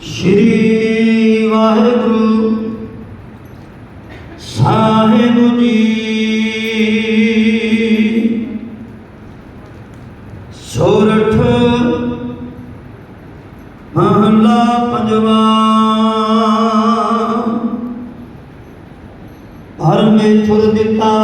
ਸ਼੍ਰੀ ਵਾਹਿਗੁਰੂ ਸਾਹਿਬ ਜੀ। ਸੋਰਠ ਮਹਲਾ ਪੰਜਵਾ। ਪਰਮੇਸ਼ਰ ਦਿੱਤਾ।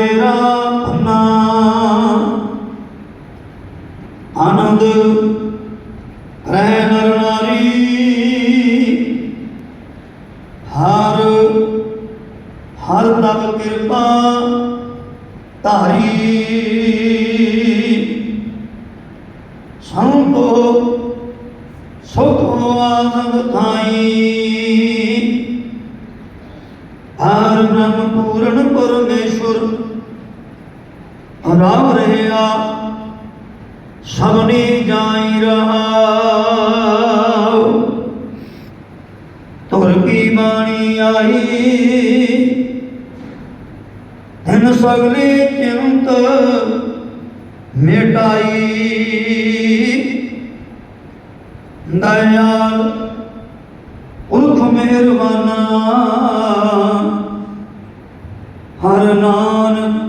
ਰੋਗ ਕਾ ਆਨੰਦ ਰਹਿ ਨਰ ਨਾਰੀ। ਹਰ ਹਰ ਪ੍ਰਭ ਕਿਰਪਾ ਧਾਰੀ। ਸੰਤੋ ਸੁਖ ਆਸੰਗ ਥਾਈ। ਹਰ ਬ੍ਰਹਮ ਪੂਰਨ ਪਰਮੇਸ਼ਵਰ ਰਾਮ ਰਹਿਆ ਸਭਨੀ ਜਾਈ ਰਹਾਉ ਤੁਰ ਕੀ ਬਾਣੀ ਆਈ ਤਨ ਸਗਲੇ ਚਿੰਤ ਮਿਟਾਈ। ਦਇਆਲ ਪੁਰਖ ਮਿਹਰਬਾਨਾ। ਹਰ ਨਾਨਕ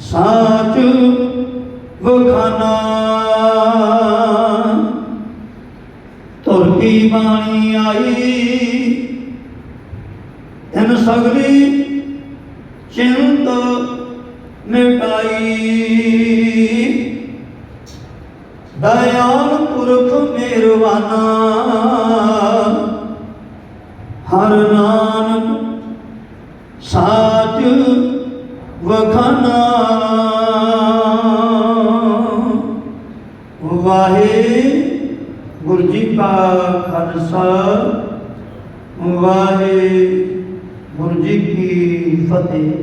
ਸਾਚ ਵਖਾਨਾ। ਤੁਰ ਕੀ ਬਾਣੀ ਆਈ ਇਨ ਸਗਲੀ ਚਿੰਤ ਮਿਟਾਈ ਦਇਆਲ ਪੁਰਖ ਮਿਹਰਬਾਨਾ ਹਰ ਨਾਨਕ ਵਖਾਨਾ। ਵਾਹੇ ਗੁਰੂ ਜੀ ਕਾ ਖਾਲਸਾ ਵਾਹੇ ਗੁਰੂ ਜੀ ਕੀ ਫਤਿਹ।